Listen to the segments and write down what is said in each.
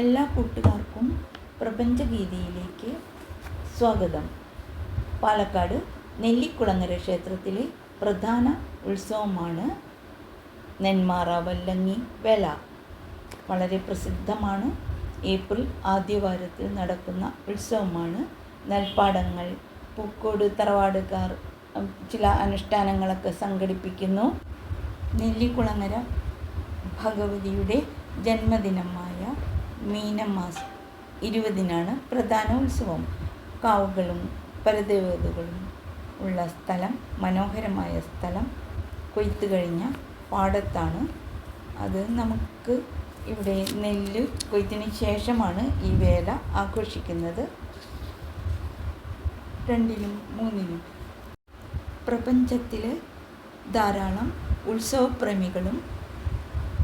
എല്ലാ കൂട്ടുകാർക്കും പ്രപഞ്ചഗീതിയിലേക്ക് സ്വാഗതം. പാലക്കാട് നെല്ലിക്കുളങ്ങര ക്ഷേത്രത്തിലെ പ്രധാന ഉത്സവമാണ് നെന്മാറ വല്ലങ്ങി വേല വളരെ പ്രസിദ്ധമാണ്. ഏപ്രിൽ ആദ്യവാരത്തിൽ നടക്കുന്ന ഉത്സവമാണ്. നെൽപ്പാടങ്ങൾ പൂക്കോട് തറവാടുകാർ ചില അനുഷ്ഠാനങ്ങളൊക്കെ സംഘടിപ്പിക്കുന്നു. നെല്ലിക്കുളങ്ങര ഭഗവതിയുടെ ജന്മദിനമായ മീനമാസം. ഇരുപതിനാണ് പ്രധാന ഉത്സവം കാവുകളും പരദേവതകളും ഉള്ള സ്ഥലം മനോഹരമായ സ്ഥലം കൊയ്ത്ത് കഴിഞ്ഞ പാടത്താണ്. അത് നമുക്ക് ഇവിടെ നെല്ല് കൊയ്ത്തിന് ശേഷമാണ് ഈ വേല ആഘോഷിക്കുന്നത്. രണ്ടിനും മൂന്നിനും പ്രപഞ്ചത്തിലെ ധാരാളം ഉത്സവപ്രേമികളും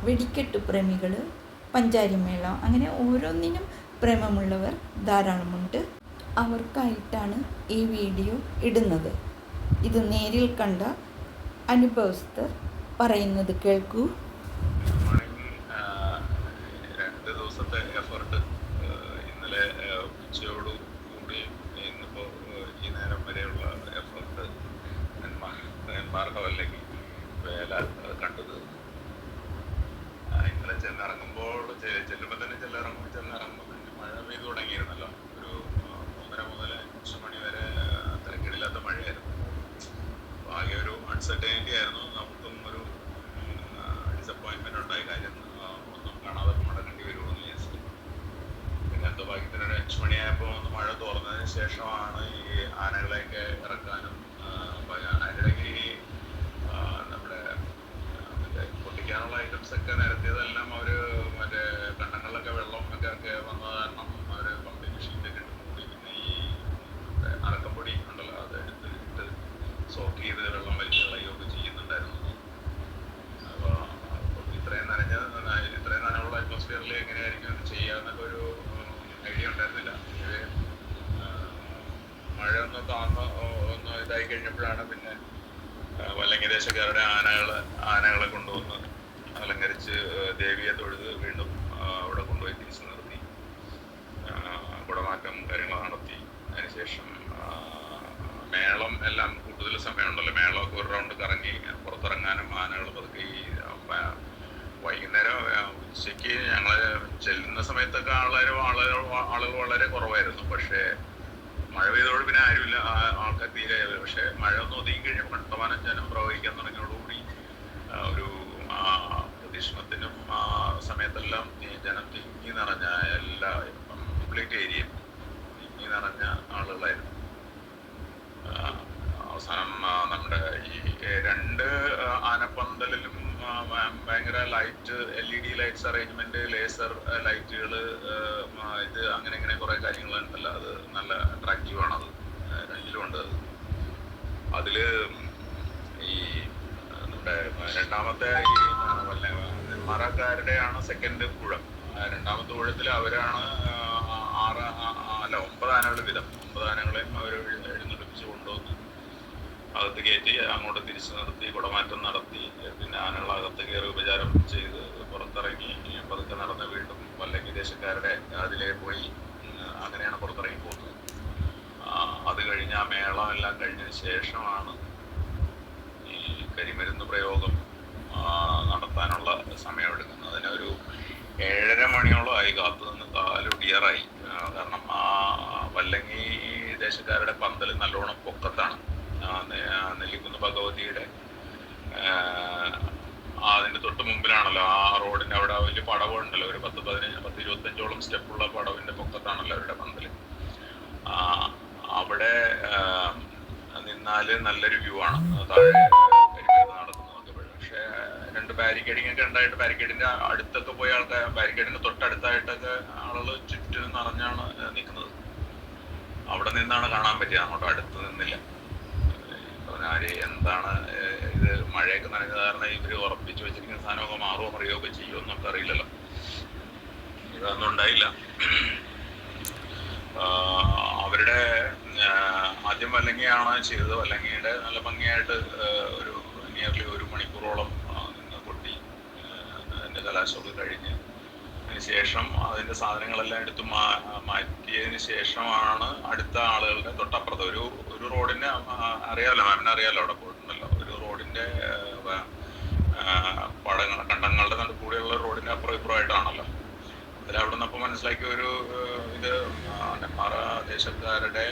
വെടിക്കെട്ട് പ്രേമികൾ പഞ്ചാരിമേള. അങ്ങനെ ഓരോന്നിനും പ്രേമമുള്ളവർ ധാരാളമുണ്ട്. അവർക്കായിട്ടാണ് ഈ വീഡിയോ ഇടുന്നത്. ഇത് നേരിൽ കണ്ട അനുഭവസ്ഥർ പറയുന്നത് കേൾക്കൂ. രണ്ട് ദിവസത്തെ എഫർട്ട് ഇന്നലെ ഉച്ചയോടു കൂടി ഇന്നിപ്പോൾ ഈ നേരം വരെയുള്ള എഫർട്ട് നെന്മാർക്കമല്ലെങ്കിൽ വേല ആ, കണ്ടത് ആ, ഇന്നലെ ചെന്നിറങ്ങുമ്പോൾ ചെ- ചെല്ലുമ്പോൾ തന്നെ ചെല്ലിറങ്ങുമ്പോൾ ചെന്നിറങ്ങുമ്പോൾ തന്നെ മഴ പെയ്തു തുടങ്ങിയിരുന്നല്ലോ ഒരു ആ, ഒന്നര മുതൽ അഞ്ച് മണി വരെ ആ, തിരക്കിടില്ലാത്ത മഴയായിരുന്നു അപ്പോൾ ആകെ ഒരു അൺസർട്ടനിറ്റി ആയിരുന്നു നമുക്കും ഒരു ഡിസപ്പോയിൻമെന്റ് ഉണ്ടായ കാര്യം ആ, ഒന്നും കാണാതെ മടങ്ങേണ്ടി വരുമെന്ന് വിചാരിച്ചു പിന്നെ എന്തോ ഭാഗ്യത്തിന് ഒരു അഞ്ച് മണിയായപ്പോൾ ഒന്ന് മഴ തുറന്നതിന് ശേഷമാണ് ഈ ആനകളെയൊക്കെ ഇറക്കാനും ആ, അപ്പൊ അതിനിടയ്ക്ക് ഈ ആ, നമ്മുടെ ആ, മറ്റേ പൊട്ടിക്കാനുള്ള ഐറ്റംസ് ഒക്കെ നിരത്തിയതെല്ലാം അവർ മറ്റേ കണ്ടങ്ങളിലൊക്കെ വെള്ളം ഒക്കെ ഒക്കെ വന്ന കാരണം അവർ പമ്പിങ് ഷീറ്റൊക്കെ ഇട്ട് മൂടി പിന്നെ ഈ മറ്റേ അറക്കപ്പൊടി ഉണ്ടല്ലോ അത് എടുത്ത് ഇട്ട് സോക്ക് ചെയ്ത് വെള്ളം വലിച്ച് കളയുകയൊക്കെ ചെയ്യുന്നുണ്ടായിരുന്നു അപ്പോൾ ഇത്രയും നനഞ്ഞ ഇത്രയും നനവുള്ള അറ്റ്മോസ്ഫിയറിൽ എങ്ങനെയായിരിക്കും ഇത് ചെയ്യാന്നൊക്കെ ഒരു ഐഡിയ ഉണ്ടായിരുന്നില്ല ഇത് മഴ ഒന്ന് താന്ന് ഒന്ന് ഇതായി കഴിഞ്ഞപ്പോഴാണ് പിന്നെ ആ, വല്ലങ്ങി ദേശക്കാരുടെ ആനകളെ ആനകളെ കൊണ്ടുവന്ന് അലങ്കരിച്ച് ആ, ദേവിയെ തൊഴുത് വീണ്ടും ആ, അവിടെ കൊണ്ടുപോയി തിരിച്ചു നിർത്തി ആ, കുടമാറ്റം കാര്യങ്ങൾ നടത്തി അതിനുശേഷം ആ, മേളം എല്ലാം കൂടുതൽ സമയമുണ്ടല്ലോ. മേളമൊക്കെ ഒരു റൗണ്ട് കറങ്ങി പുറത്തിറങ്ങാനും ആനകൾ പതുക്കെ ഈ വൈകുന്നേരം ഉച്ചയ്ക്ക് ഞങ്ങൾ ചെല്ലുന്ന സമയത്തൊക്കെ ആളുകൾ ആളുകൾ ആളുകൾ വളരെ കുറവായിരുന്നു. പക്ഷേ മഴ പെയ്തോട് പിന്നെ ആരുമില്ല ആൾക്കാർ തീരെ പക്ഷേ മഴ ഒന്ന് ഒതുങ്ങി കഴിഞ്ഞപ്പോൾ കണ്ടമാനം ജനം പ്രവഹിക്കാൻ തുടങ്ങിയോടുകൂടി ഒരു ആ പ്രദക്ഷിണത്തിനും ആ സമയത്തെല്ലാം ജനം തിങ്ങി നിറഞ്ഞ എല്ലാ കംപ്ലീറ്റ് ഏരിയയും തിങ്ങി നിറഞ്ഞ ആളുകളായിരുന്നു. അവസാനം നമ്മുടെ ഈ രണ്ട് ആനപ്പന്തലിലും ഭയങ്കര light L E D lights arrangement laser ലൈറ്റുകൾ ഇത് അങ്ങനെ ഇങ്ങനെ കുറെ കാര്യങ്ങളുണ്ടല്ലോ. അത് നല്ല അട്രാക്റ്റീവ് ആണ് അത് രണ്ടിലും ഉണ്ട്. അത് അതിൽ ഈ നമ്മുടെ രണ്ടാമത്തെ ഈ ആണ് സെക്കൻഡ് പുഴ. രണ്ടാമത്തെ കുഴത്തിൽ അവരാണ് ആറ് അല്ല ഒമ്പത് ആനകൾ വീതം ഒമ്പത് ആനകളെയും അവർ എഴുന്നള്ളിപ്പിച്ച് കൊണ്ടുവന്ന്. അകത്ത് കയറ്റി അങ്ങോട്ട് തിരിച്ചു നടത്തി കുടമാറ്റം നടത്തി. പിന്നെ ആനകൾ അകത്ത് കയറി ഉപചാരം ചെയ്ത് പുറത്തിറങ്ങി. പതുക്കെ നടന്ന് വീണ്ടും വല്ലങ്ങി ദേശക്കാരുടെ അതിലേ പോയി അങ്ങനെയാണ് പുറത്തിറങ്ങി പോകുന്നത്. അത് കഴിഞ്ഞ് ആ മേളം എല്ലാം കഴിഞ്ഞതിന് ശേഷമാണ് ഈ കരിമരുന്ന് പ്രയോഗം നടത്താനുള്ള സമയമെടുക്കുന്നത് അതിനൊരു ഏഴര മണിയോളം ആയി കാത്തു നിന്ന് കാലൊടിയറായി കാരണം ആ വല്ലങ്ങി ദേശക്കാരുടെ പന്തൽ നല്ലോണം പൊക്കത്താണ്. നെല്ലിക്കുന്ന് ഭഗവതിയുടെ. അതിന്റെ തൊട്ട് മുമ്പിലാണല്ലോ ആ റോഡിന്റെ അവിടെ വലിയ പടവുണ്ടല്ലോ. ഒരു പത്ത് പതിനഞ്ച് പത്ത് ഇരുപത്തഞ്ചോളം സ്റ്റെപ്പുള്ള പടവിന്റെ പൊക്കത്താണല്ലോ അവരുടെ പന്തൽ. ആ, അവിടെ നിന്നാൽ നല്ലൊരു വ്യൂ ആണ്. താഴെ രണ്ട് ബാരിക്കേഡിംഗ് ഒക്കെ ഉണ്ടായിട്ട് ബാരിക്കേഡിന്റെ അടുത്തൊക്കെ പോയ ആൾക്കാർ ബാരിക്കേഡിന്റെ തൊട്ടടുത്തായിട്ടൊക്കെ ആളുകൾ ചുറ്റും നിറഞ്ഞാണ് നിൽക്കുന്നത് അവിടെ നിന്നാണ് കാണാൻ പറ്റിയത്. അങ്ങോട്ട് അടുത്ത് നിന്നില്ല. ആര് എന്താണ് ഇത് മഴയൊക്കെ നനഞ്ഞ കാരണം ഇവർ ഉറപ്പിച്ചു വെച്ചിരിക്കുന്ന സാധനമൊക്കെ മാറുമോ ഒക്കെ ചെയ്യുമോ എന്നൊക്കെ അറിയില്ലല്ലോ. ഇതൊന്നും ഉണ്ടായില്ല. അവരുടെ ആദ്യം വല്ലങ്ങിയാണ് ചെയ്തത്. വല്ലങ്ങിയുടെ നല്ല ഭംഗിയായിട്ട് ഒരു നിയർലി ഒരു മണിക്കൂറോളം കൊട്ടി ആഹ് അതിന്റെ കലാശമൊക്കെ കഴിഞ്ഞ് ശേഷം അതിന്റെ സാധനങ്ങളെല്ലാം എടുത്ത് മാ- മാറ്റിയതിന് ശേഷമാണ് അടുത്ത ആളുകളുടെ തൊട്ടപ്പുറത്ത് ഒരു ഒരു റോഡിന്റെ അറിയാലോ മാമിന് അറിയാലോ അവിടെ പോയിട്ടുണ്ടല്ലോ. ഒരു റോഡിന്റെ പടങ്ങൾ കണ്ടങ്ങളുടെ നടുക്കൂടെയുള്ള റോഡിന്റെ അപ്പുറം ഇപ്പുറമായിട്ടാണല്ലോ. അതിൽ അവിടെ നിന്ന് അപ്പോൾ മനസ്സിലാക്കി ഒരു ഇത് നെമ്മാറ ദേശക്കാരുടെ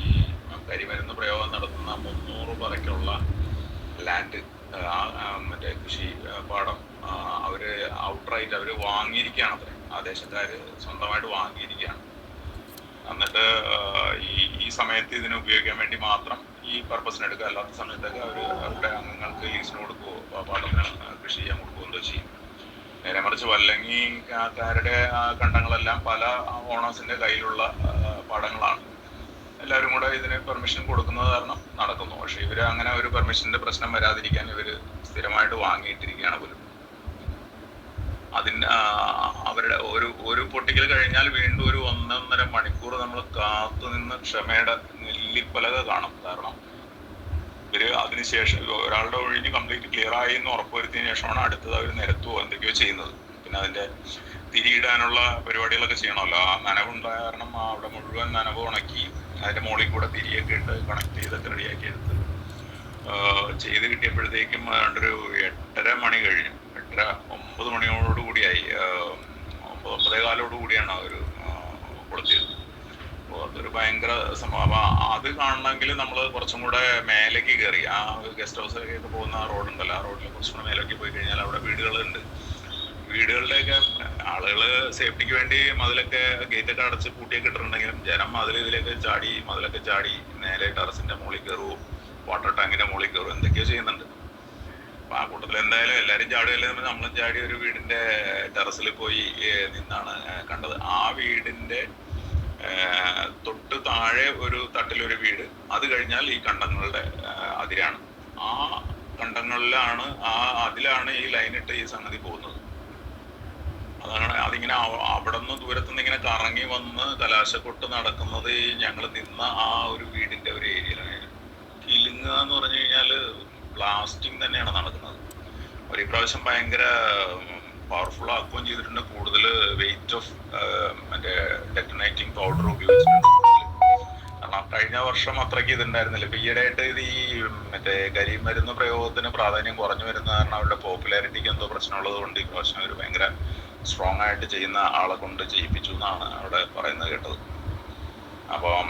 ഈ കരിമരുന്ന് പ്രയോഗം നടത്തുന്ന മുന്നൂറ് പറയ്ക്കുള്ള ലാൻഡ് മറ്റേ കൃഷി പാടം. ഔട്ട്റൈറ്റ് അവർ വാങ്ങിയിരിക്കുകയാണ് അത്ര. ആ സ്വന്തമായിട്ട് വാങ്ങിയിരിക്കുകയാണ്. എന്നിട്ട് ഈ ഈ സമയത്ത് ഇതിനെ ഉപയോഗിക്കാൻ വേണ്ടി മാത്രം ഈ പർപ്പസിന് എടുക്കുക. അല്ലാത്ത സമയത്തൊക്കെ അവർ അവരുടെ അംഗങ്ങൾക്ക് ലീസിന് കൊടുക്കുക പാട്ടത്തിന് കൃഷി ചെയ്യാൻ കൊടുക്കുകയോ എന്തോ ചെയ്യും. നേരെ മറിച്ച് വല്ലങ്ങിക്കാരുടെ കണ്ടങ്ങളെല്ലാം പല ഓണേഴ്സിന്റെ കയ്യിലുള്ള പാടങ്ങളാണ്. എല്ലാവരും കൂടെ ഇതിന് പെർമിഷൻ കൊടുക്കുന്നത് കാരണം നടക്കുന്നു. പക്ഷെ ഇവർ അങ്ങനെ ഒരു പെർമിഷന്റെ പ്രശ്നം വരാതിരിക്കാൻ ഇവർ സ്ഥിരമായിട്ട് വാങ്ങിയിട്ടിരിക്കുകയാണ് പോലും. അതിന് അവരുടെ ഒരു ഒരു പൊട്ടിക്കൽ കഴിഞ്ഞാൽ വീണ്ടും ഒരു ഒന്നൊന്നര മണിക്കൂർ നമ്മൾ കാത്തു നിന്ന് ക്ഷമയുടെ നെല്ലിപ്പലക കാണും. കാരണം ഇവർ അതിനുശേഷം ഒരാളുടെ ഒഴിഞ്ഞ് കംപ്ലീറ്റ് ക്ലിയർ ആയി എന്ന് ഉറപ്പുവരുത്തിയതിനു ശേഷമാണ് അടുത്തത് അവർ നിരത്തുവോ എന്തൊക്കെയോ ചെയ്യുന്നത്. പിന്നെ അതിന്റെ തിരിയിടാനുള്ള പരിപാടികളൊക്കെ ചെയ്യണമല്ലോ. ആ നനവുണ്ടായ കാരണം അവിടെ മുഴുവൻ നനവ് ഉണക്കി അതിന്റെ മുകളിൽ കൂടെ തിരിയൊക്കെ ഇട്ട് കണക്ട് ചെയ്തൊക്കെ റെഡിയാക്കി എടുത്ത് ചെയ്ത് കിട്ടിയപ്പോഴത്തേക്കും ഏതാണ്ടൊരു എട്ടര മണി കഴിഞ്ഞു എട്ടര ഒമ്പത് മണിയോട് കൂടിയായി ആ, ഒമ്പത് ഒമ്പതേ കാലോട് കൂടിയാണ് അവർ കൊളുത്തിയത് അപ്പോൾ അതൊരു ഭയങ്കര സംഭവം അപ്പൊ അത് നമ്മൾ കുറച്ചും കൂടെ മേലേക്ക് കയറി ആ ഗസ്റ്റ് ഒക്കെ പോകുന്ന ആ റോഡുണ്ടല്ലോ ആ റോഡിൽ കുറച്ചും കൂടെ മേലേക്ക് പോയി കഴിഞ്ഞാൽ അവിടെ വീടുകളുണ്ട്. വീടുകളിലൊക്കെ ആളുകൾ സേഫ്റ്റിക്ക് വേണ്ടി മതിലൊക്കെ ഗേറ്റൊക്കെ അടച്ച് പൂട്ടിയൊക്കെ ഇട്ടിട്ടുണ്ടെങ്കിലും ജനം മതിൽ ഇതിലേക്ക് ചാടി മതിലൊക്കെ ചാടി നേരെ ടെറസിന്റെ മുകളിൽ കയറുവോ വാട്ടർ ടാങ്കിന്റെ മുകളിൽ കയറുവോ എന്തൊക്കെയോ ചെയ്യുന്നുണ്ട്. അപ്പൊ ആ കൂട്ടത്തിൽ എന്തായാലും എല്ലാരും ചാടുകയല്ലേ? നമ്മളും ചാടി ഒരു വീടിന്റെ ടെറസിൽ പോയി നിന്നാണ് കണ്ടത്. ആ വീടിന്റെ തൊട്ട് താഴെ ഒരു തട്ടിലൊരു വീട്. അത് കഴിഞ്ഞാൽ ഈ കണ്ടങ്ങളുടെ അതിരാണ്. ആ കണ്ടങ്ങളിലാണ് ആ അതിലാണ് ഈ ലൈൻ ഇട്ട് ഈ സംഗതി പോകുന്നത്. അതാണ് അതിങ്ങനെ അവ- അവിടെ നിന്ന് ദൂരത്തുനിന്ന് ഇങ്ങനെ കറങ്ങി വന്ന് കലാശക്കൊട്ട് നടക്കുന്നത് ഈ ഞങ്ങൾ നിന്ന ആ ഒരു വീടിന്റെ ഒരു ഏരിയയിലാണ്. കിലുങ്ങുക എന്ന് പറഞ്ഞു കഴിഞ്ഞാൽ ബ്ലാസ്റ്റിംഗ് തന്നെയാണ് നടക്കുന്നത്. ഒരു പ്രാവശ്യം ഭയങ്കര പവർഫുൾ ആക്കുകയും ചെയ്തിട്ടുണ്ട്. കൂടുതൽ വെയിറ്റ് ഓഫ് മറ്റേ ഡെറ്റനൈറ്റിംഗ് പൗഡർ ഉപയോഗിച്ചിട്ടുണ്ട്. കാരണം കഴിഞ്ഞ വർഷം അത്രയ്ക്ക് ഇതുണ്ടായിരുന്നില്ല. ഇപ്പൊ ഈയിടെയായിട്ട് ഇത് ഈ മറ്റേ കരിമരുന്ന് പ്രയോഗത്തിന് പ്രാധാന്യം കുറഞ്ഞു വരുന്ന കാരണം അവരുടെ പോപ്പുലാരിറ്റിക്ക് എന്തോ പ്രശ്നമുള്ളത് കൊണ്ട് ഈ പ്രാവശ്യം അവർ ഭയങ്കര സ്ട്രോങ് ആയിട്ട് ചെയ്യുന്ന ആളെ കൊണ്ട് ചെയ്യിപ്പിച്ചു എന്നാണ് അവിടെ പറയുന്നത് കേട്ടത്. അപ്പം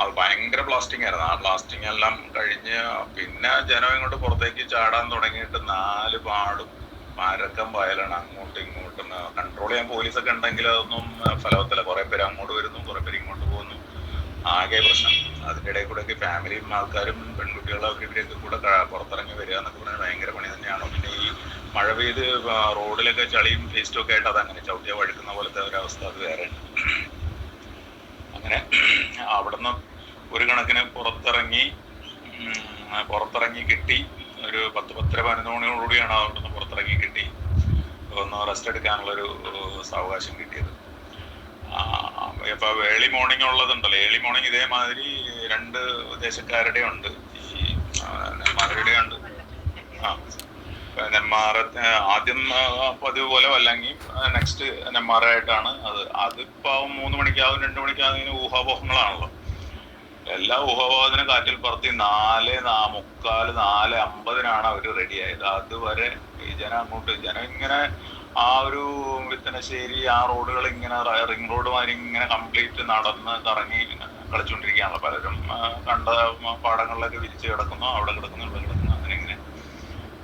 അത് ഭയങ്കര ബ്ലാസ്റ്റിംഗ് ആയിരുന്നു. ആ ബ്ലാസ്റ്റിംഗ് എല്ലാം കഴിഞ്ഞ് പിന്നെ ജനം ഇങ്ങോട്ട് പുറത്തേക്ക് ചാടാൻ തുടങ്ങിയിട്ട് നാല് പാടും. മരക്കം വയലാണ് അങ്ങോട്ടും ഇങ്ങോട്ടും. കൺട്രോൾ ചെയ്യാൻ പോലീസൊക്കെ ഉണ്ടെങ്കിൽ അതൊന്നും ഫലവത്തില്ല. കുറെ പേര് അങ്ങോട്ട് വരുന്നു കുറെ പേര് ഇങ്ങോട്ട് പോകുന്നു. ആകെ പ്രശ്നം. അതിന്റെ ഇടയിൽ കൂടെ ഒക്കെ ഫാമിലിയും ആൾക്കാരും പെൺകുട്ടികളും അവർ ഇവരൊക്കെ കൂടെ പുറത്തിറങ്ങി വരിക എന്നൊക്കെ പറഞ്ഞാൽ ഭയങ്കര പണി തന്നെയാണ്? പിന്നെ ഈ മഴ പെയ്ത് റോഡിലൊക്കെ ചളിയും വേസ്റ്റും ഒക്കെ ആയിട്ട് അതങ്ങനെ ചവിട്ടിയ വഴുക്കുന്ന പോലത്തെ ഒരവസ്ഥ അത് വേറെ അങ്ങനെ അവിടുന്ന് ഒരു കണക്കിന് പുറത്തിറങ്ങി പുറത്തിറങ്ങി കിട്ടി. ഒരു പത്ത് പത്തര പതിനൊന്ന് മണിയോടുകൂടിയാണ് അവിടുന്ന് പുറത്തിറങ്ങി കിട്ടി. ഒന്ന് റെസ്റ്റ് എടുക്കാനുള്ള ഒരു സാവകാശം കിട്ടിയത്. ഇപ്പൊ ഏർലി മോർണിംഗ് ഉള്ളതുണ്ടല്ലോ. ഏളി മോർണിംഗ് ഇതേമാതിരി രണ്ട് ദേശക്കാരുടെ ഉണ്ട്. ഈ ഉണ്ട്. ആ നെന്മാറ ആദ്യം പതിവ് പോലെ അല്ലെങ്കിൽ നെക്സ്റ്റ് നെന്മാറയായിട്ടാണ് അത്. അതിപ്പോ മൂന്ന് മണിക്കാവും രണ്ടു മണിക്കാവും ഊഹാപോഹങ്ങളാണല്ലോ. എല്ലാ ഊഹാപോഹത്തിനും കാറ്റിൽ പറത്തി നാല് നാ മുക്കാൽ നാല് അമ്പതിനാണ് അവർ റെഡിയായത് അതുവരെ ഈ ജനം അങ്ങോട്ട് ജനം ഇങ്ങനെ ആ ഒരു വിത്തനശ്ശേരി ആ റോഡുകൾ ഇങ്ങനെ റിംഗ് റോഡ് മാതിരി ഇങ്ങനെ കംപ്ലീറ്റ് നടന്ന് കറങ്ങി കളിച്ചുകൊണ്ടിരിക്കുകയാണല്ലോ പലരും കണ്ട പാടങ്ങളിലൊക്കെ വിരിച്ച് കിടക്കുന്നു അവിടെ കിടക്കുന്നു ഇവിടെ കിടക്കുന്നു അങ്ങനെ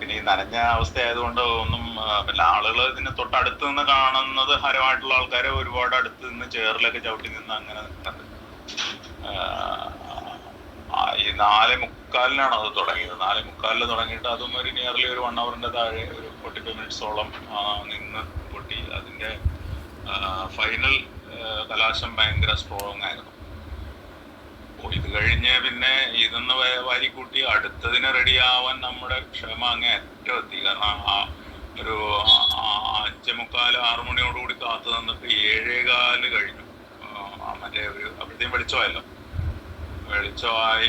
പിന്നെ ഈ നനഞ്ഞ അവസ്ഥ ആയതുകൊണ്ട് ഒന്നും പിന്നെ ആളുകൾ ഇതിന് തൊട്ടടുത്ത് നിന്ന് കാണുന്നത് ഹരമായിട്ടുള്ള ആൾക്കാരെ ഒരുപാട് അടുത്ത് നിന്ന് ചേറിലൊക്കെ ചവിട്ടി നിന്ന് അങ്ങനെ ആ, ഈ നാല് മുക്കാലിനാണ് അത് തുടങ്ങിയത്? നാല് മുക്കാലിൽ തുടങ്ങിയിട്ട് അതും ഒരു നിയർലി ഒരു വൺ അവറിന്റെ താഴെ ഒരു ഫോർട്ടി ഫൈവ് മിനിറ്റ്സോളം നിന്ന് പൊട്ടി. അതിന്റെ ഫൈനൽ കലാശം ഭയങ്കര സ്ട്രോങ് ആയിരുന്നു. ഇത് കഴിഞ്ഞ് പിന്നെ ഇതെന്ന് വാരിക്കൂട്ടി അടുത്തതിന് റെഡി ആവാൻ നമ്മുടെ ക്ഷമ അങ്ങ് ഏറ്റവും എത്തി കാരണം ആ ഒരു അഞ്ചേ മുക്കാൽ ആറു മണിയോടുകൂടി കാത്തു നിന്നിട്ട് ഏഴേകാൽ കഴിഞ്ഞു. മറ്റേ ഒരു അപ്പോഴത്തേക്കും വെളിച്ചമായല്ലോ. വെളിച്ചമായി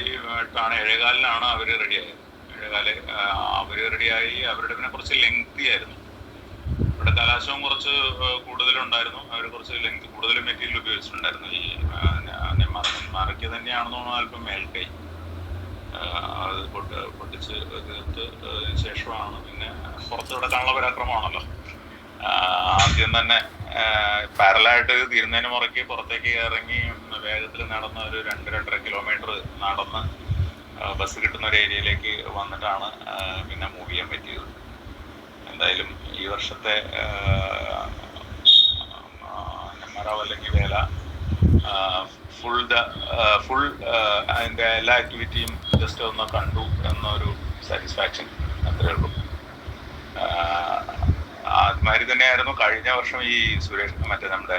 ാണ് ഏഴേകാലിനാണ് അവർ റെഡിയായത്. ഏഴേകാൽ അവർ റെഡിയായി. അവരുടെ പിന്നെ കുറച്ച് ലെങ്തി ആയിരുന്നു. ഇവിടെ കലാശവും കുറച്ച് കൂടുതലുണ്ടായിരുന്നു. അവർ കുറച്ച് ലെങ്ത് കൂടുതൽ മെറ്റീരിയൽ ഉപയോഗിച്ചിട്ടുണ്ടായിരുന്നു. ഈ നെന്മാറയ്ക്ക് തന്നെയാണെന്ന് തോന്നുന്നു അല്പം മേൽക്കൈ. അത് പൊട്ട് പൊട്ടിച്ച് തീർത്ത് ശേഷമാണ്. പിന്നെ പുറത്ത് കിടക്കാനുള്ള പരാക്രമമാണല്ലോ. ആദ്യം തന്നെ പാരലായിട്ട് തീരുന്നതിന് മുറയ്ക്ക് പുറത്തേക്ക് ഇറങ്ങി വേഗത്തിൽ നടന്ന ഒരു രണ്ട് രണ്ടര കിലോമീറ്റർ നടന്ന് ബസ് കിട്ടുന്ന ഒരു ഏരിയയിലേക്ക് വന്നിട്ടാണ് പിന്നെ മൂവ് ചെയ്യാൻ പറ്റിയത്. എന്തായാലും ഈ വർഷത്തെ നെമ്മറാവ് അല്ലെങ്കിൽ വേല ഫുൾ ദ ഫുൾ അതിന്റെ എല്ലാ ആക്ടിവിറ്റിയും ജസ്റ്റ് ഒന്ന് കണ്ടു എന്നൊരു സാറ്റിസ്ഫാക്ഷൻ അത്രേ ഉള്ളൂ. അതുമാതിരി തന്നെയായിരുന്നു. കഴിഞ്ഞ വർഷം ഈ സുരേഷ് മറ്റേ നമ്മുടെ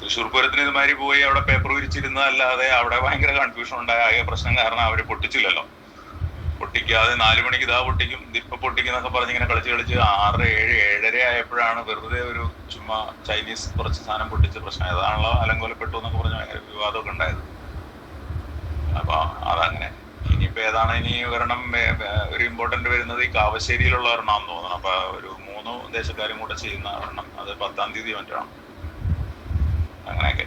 തൃശ്ശൂർ പൂരത്തിന് ഇതുമാതിരി പോയി അവിടെ പേപ്പർ വിരിച്ചിരുന്നതല്ലാതെ അവിടെ ഭയങ്കര കൺഫ്യൂഷൻ ഉണ്ടായ. ആകെ പ്രശ്നം കാരണം അവർ പൊട്ടിച്ചില്ലല്ലോ. പൊട്ടിക്കാതെ നാല് മണിക്ക് ഇതാ പൊട്ടിക്കും ഇതിപ്പൊ പൊട്ടിക്കുന്നൊക്കെ പറഞ്ഞ് ഇങ്ങനെ കളിച്ച് കളിച്ച് ആറ് ഏഴ് ഏഴര ആയപ്പോഴാണ് വെറുതെ ഒരു ചുമ്മാ ചൈനീസ് കുറച്ച് സാധനം പൊട്ടിച്ച പ്രശ്നം. അതാണല്ലോ അലങ്കോലപ്പെട്ടു എന്നൊക്കെ പറഞ്ഞ് ഭയങ്കര വിവാദമൊക്കെ ഉണ്ടായത്. അപ്പൊ അതങ്ങനെ. ഇനിയിപ്പോ ഏതാണ് ഇനി ഒരെണ്ണം ഒരു ഇമ്പോർട്ടന്റ് വരുന്നത് ഈ കാവശ്ശേരിയിലുള്ള ഒരെണ്ണം തോന്നുന്നു. അപ്പൊ ഒരു മൂന്ന് ദേശക്കാരും കൂടെ ചെയ്യുന്ന ഒരെണ്ണം. അത് പത്താം തീയതി മറ്റാണ് അങ്ങനെയൊക്കെ.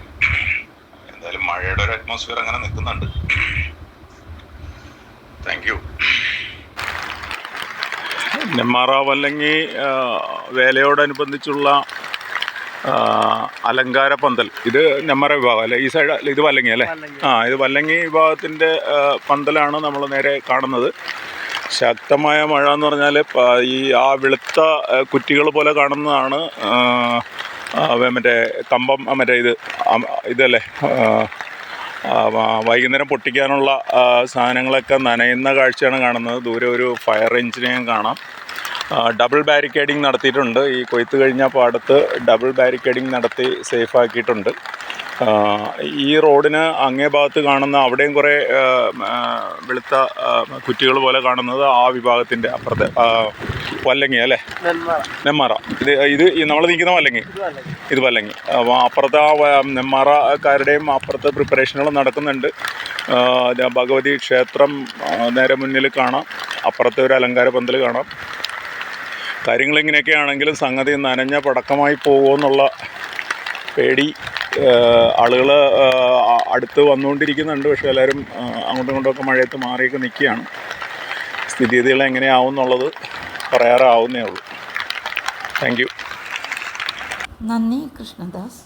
എന്തായാലും മഴയുടെ ഒരു അറ്റ്മോസ്ഫിയർ അങ്ങനെ നിൽക്കുന്നുണ്ട്. താങ്ക് യു നെമ്മാറാവ് വല്ലങ്ങി ആ, വേലയോടനുബന്ധിച്ചുള്ള അലങ്കാര പന്തൽ. ഇത് നെമ്മറ വിഭാഗം അല്ലേ? ഈ സൈഡ് ഇത് വല്ലങ്ങി അല്ലേ? ആ ഇത് വല്ലങ്ങി വിഭാഗത്തിന്റെ പന്തലാണ് നമ്മൾ നേരെ കാണുന്നത്. ശക്തമായ മഴ എന്ന് പറഞ്ഞാൽ ഈ ആ വെളുത്ത കുറ്റികൾ പോലെ കാണുന്നതാണ് മറ്റേ കമ്പം മറ്റേ ഇത് ഇതല്ലേ വൈകുന്നേരം പൊട്ടിക്കാനുള്ള സാധനങ്ങളൊക്കെ നനയുന്ന കാഴ്ചയാണ് കാണുന്നത്. ദൂരെ ഒരു ഫയർ എഞ്ചിനെയും കാണാം. ഡബിൾ ബാരിക്കേഡിങ് നടത്തിയിട്ടുണ്ട്. ഈ കൊയ്ത്ത് കഴിഞ്ഞ പാടത്ത് ഡബിൾ ബാരിക്കേഡിങ് നടത്തി സേഫ് ആക്കിയിട്ടുണ്ട് ആ, ഈ റോഡിന് അങ്ങേ ഭാഗത്ത് കാണുന്ന അവിടെയും കുറേ വെളുത്ത കുറ്റികൾ പോലെ കാണുന്നത് ആ വിഭാഗത്തിന്റെ അപ്പുറത്തെ വല്ലങ്ങി അല്ലേ? നെമ്മാറ ഇത് ഇത് നമ്മൾ നിൽക്കുന്ന വല്ലങ്ങി? ഇത് വല്ലങ്ങി. അപ്പോൾ അപ്പുറത്തെ ആ നെന്മാറക്കാരുടെയും നെമ്മാറക്കാരുടെയും അപ്പുറത്തെ പ്രിപ്പറേഷനുകൾ നടക്കുന്നുണ്ട്. ഭഗവതി ക്ഷേത്രം നേരെ മുന്നിൽ കാണാം. അപ്പുറത്തെ ഒരു അലങ്കാര പന്തൽ കാണാം. കാര്യങ്ങൾ ഇങ്ങനെയൊക്കെയാണെങ്കിലും സംഗതി നനഞ്ഞ പടക്കമായി പോകുമെന്നുള്ള പേടി ആളുകൾ അടുത്ത് വന്നുകൊണ്ടിരിക്കുന്നുണ്ട്. പക്ഷേ എല്ലാവരും അങ്ങോട്ടും ഇങ്ങോട്ടുമൊക്കെ മഴയത്ത് മാറിയൊക്കെ നിൽക്കുകയാണ്. സ്ഥിതിഗതികൾ എങ്ങനെയാവും എന്നുള്ളത് പറയാറാവുന്നേ ഉള്ളൂ. താങ്ക് യു നന്ദി കൃഷ്ണദാസ്.